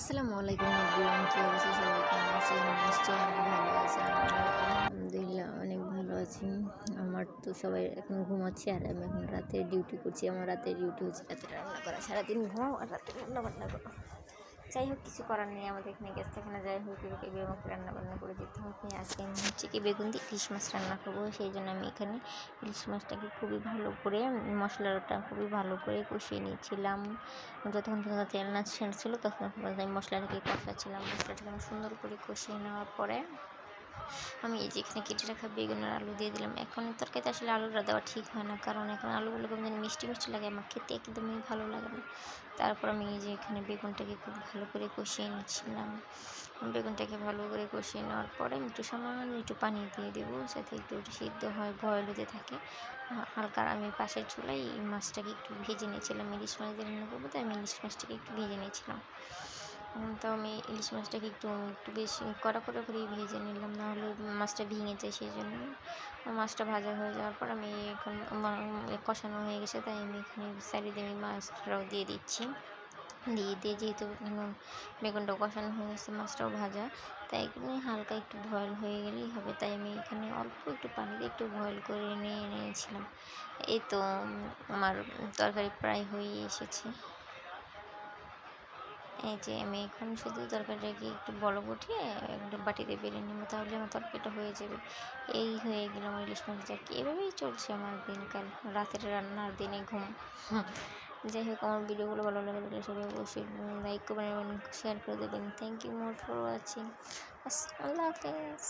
আসসালামু আলাইকুম এভরিওয়ান, কী অবস্থা? সবাই কেমন আছেন? নিশ্চয়ই আমি ভালো আছি, আলহামদুলিল্লাহ অনেক ভালো আছি। আমার তো সবাই এখন ঘুমাচ্ছে আর আমি এখন রাতে ডিউটি করছি। আমার রাতে ডিউটি হচ্ছে রাতে রান্না করা। সারাদিন ঘুমাও আর রাতে রান্না বান্না করো। যাই হোক, কিছু করার নেই, আমাদের এখানে গ্যাস থাকে না। যাই হোক এবার আমাকে রান্না বান্না করে দিতে হবে। আজকে আমি হচ্ছে কি বেগুন দিয়ে ইলিশ মাছ রান্না করব, সেই জন্য আমি এখানে ইলিশ মাছটাকে খুবই ভালো করে মশলাটা খুবই ভালো করে কষিয়ে নিয়েছিলাম। যতক্ষণ পর্যন্ত তেল না ছেঁড়ছিলো তখন পর্যন্ত আমি মশলাটাকে কষাচ্ছিলাম। মশলাটাকে আমি সুন্দর করে কষিয়ে নেওয়ার পরে আমি এই যে এখানে কেটে রাখা বেগুন আর আলু দিয়ে দিলাম। এখন তরকারিতে আসলে আলুটা দেওয়া ঠিক হয় না, কারণ এখন আলুগুলো কেমন জানি মিষ্টি মিষ্টি লাগে, আমার খেতে একদমই ভালো লাগে না। তারপর আমি এই যে এখানে বেগুনটাকে খুব ভালো করে কষিয়ে নিচ্ছিলাম। বেগুনটাকে ভালো করে কষিয়ে নেওয়ার পরে আমি একটু সামান্য একটু পানি দিয়ে দেবো, যাতে একটু সিদ্ধ হয়, বয়ল হতে থাকে। হালকা আমি পাশের চুলায় এই মাছটাকে একটু ভেজে নিয়েছিলাম, ইলিশ মাছ দিয়ে রান্না করব, তাই আমি ইলিশ মাছটাকে একটু ভেজে নিয়েছিলাম। তো আমি ইলিশ মাছটাকে একটু একটু বেশি কড়া কড়া করেই ভেজে নিলাম, নাহলে মাছটা ভেঙে যায় সেই জন্য মাছটা ভাজা হয়ে যাওয়ার পর আমি এখন কষানো হয়ে গেছে, তাই আমি এখানে সাইডে আমি মাছটাও দিয়ে দিচ্ছি। দিয়ে দিয়ে যেহেতু বেগুনটাও কষানো হয়ে গেছে, মাছটাও ভাজা, তাই এখানে হালকা একটু বয়েল হয়ে গেলেই হবে, তাই আমি এখানে অল্প একটু পানিতে একটু বয়েল করে নিয়ে নিয়েছিলাম। এই তো আমার তরকারি প্রায় হয়ে এসেছে। এই যে আমি এখন শুধু তরকারিটাকে একটু বড় উঠিয়ে একটু বাটিতে বেড়ে নেব, তাহলে আমার তরকারিটা হয়ে যাবে। এই হয়ে গেল আমার ইলিশ মাছ কি এভাবেই চলছে আমার দিনকাল, রাতের রান্নার দিনে ঘুম। যাই হোক, আমার ভিডিওগুলো ভালো লাগে তাহলে সবাই অবশ্যই লাইক করবেন এবং শেয়ার করে দেবেন। Thank you more for watching আল্লাহ হাফেজ।